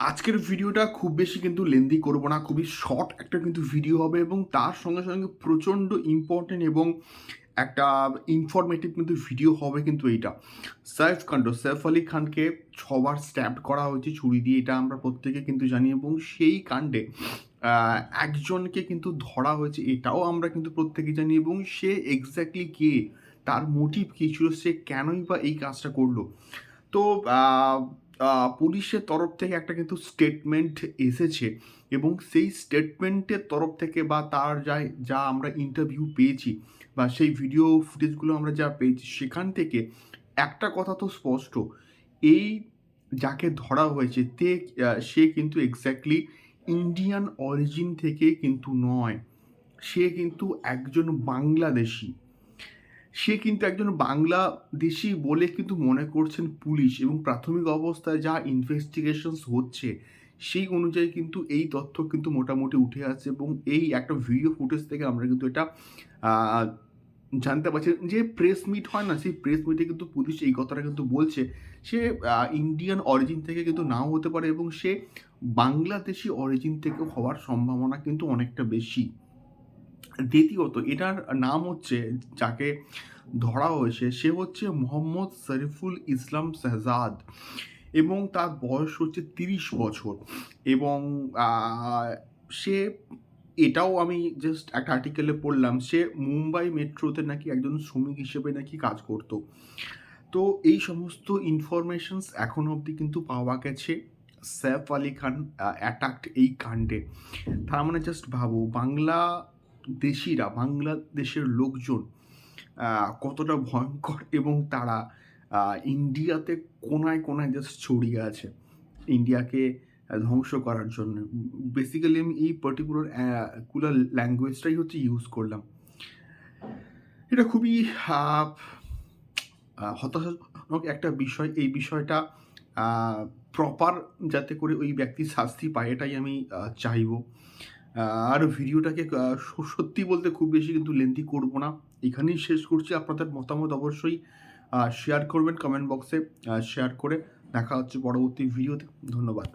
আজকের ভিডিওটা খুব বেশি কিন্তু লেন্দি করব না, খুবই শর্ট একটা কিন্তু ভিডিও হবে এবং তার সঙ্গে সঙ্গে প্রচণ্ড ইম্পর্টেন্ট এবং একটা ইনফরমেটিভ কিন্তু ভিডিও হবে কিন্তু এইটা। সাইফ কাণ্ড সৈফ আলী খানকে ছবার স্ট্যাপ করা হয়েছে, ছুরি দিয়ে, এটা আমরা প্রত্যেকে কিন্তু জানি এবং সেই কাণ্ডে একজনকে কিন্তু ধরা হয়েছে, এটাও আমরা কিন্তু প্রত্যেকে জানি এবং সে এক্স্যাক্টলি কে, তার মোটিভ কী ছিল, সে কেনই বা এই কাজটা করল? তো পুলিশের তরফ থেকে একটা কিন্তু স্টেটমেন্ট এসেছে এবং সেই স্টেটমেন্টের তরফ থেকে বা তার যা যা আমরা ইন্টারভিউ পেয়েছি বা সেই ভিডিও ফুটেজগুলো আমরা যা পেয়েছি, সেখান থেকে একটা কথা তো স্পষ্ট, এই যাকে ধরা হয়েছে, তে সে কিন্তু এক্স্যাক্টলি ইন্ডিয়ান অরিজিন থেকে কিন্তু নয়। সে কিন্তু একজন বাংলাদেশি। সে কিন্তু একজন বাংলাদেশি বলে কিন্তু মনে করছেন পুলিশ এবং প্রাথমিক অবস্থায় যা ইনভেস্টিগেশনস হচ্ছে, সেই অনুযায়ী কিন্তু এই তথ্য কিন্তু মোটামুটি উঠে আসছে এবং এই একটা ভিডিও ফুটেজ থেকে আমরা কিন্তু এটা জানতে পারছি যে প্রেস মিট হয় না, সেই প্রেস মিটে কিন্তু পুলিশ এই কথাটা কিন্তু বলছে, সে ইন্ডিয়ান অরিজিন থেকে কিন্তু নাও হতে পারে এবং সে বাংলাদেশি অরিজিন থেকে হওয়ার সম্ভাবনা কিন্তু অনেকটা বেশি। দ্বিতীয়ত, এটার নাম হচ্ছে, যাকে ধরা হয়েছে, সে হচ্ছে মোহাম্মদ শরীফুল ইসলাম শেহজাদ এবং তার বয়স হচ্ছে তিরিশ বছর এবং সে, এটাও আমি জাস্ট একটা আর্টিকেলে পড়লাম, সে মুম্বাই মেট্রোতে নাকি একজন শ্রমিক হিসেবে নাকি কাজ করতো। তো এই সমস্ত ইনফরমেশনস এখন অবধি কিন্তু পাওয়া গেছে সৈফ আলী খান অ্যাটাকড এই কাণ্ডে। তার মানে জাস্ট ভাবো, বাংলা দেশিরা, বাংলাদেশের লোকজন কতটা ভয়ঙ্কর এবং তারা ইন্ডিয়াতে কোনায় কোনায় জাস্ট ছড়িয়ে আছে। ইন্ডিয়াকে ধ্বংস করার জন্য। বেসিক্যালি আমি এই পার্টিকুলার কুলার ল্যাঙ্গুয়েজটাই হচ্ছে ইউজ করলাম। এটা খুবই হতাশাজনক একটা বিষয়। এই বিষয়টা প্রপার যাতে করে ওই ব্যক্তি শাস্তি পায়, এটাই আমি চাইব। আর ভিডিওটাকে সত্যি বলতে খুব বেশি কিন্তু লেন্থি করব না। এখানেই শেষ করছি। আপনাদের মতামত অবশ্যই শেয়ার করবেন কমেন্ট বক্সে শেয়ার করে। দেখা হচ্ছে পরবর্তী ভিডিওতে ধন্যবাদ।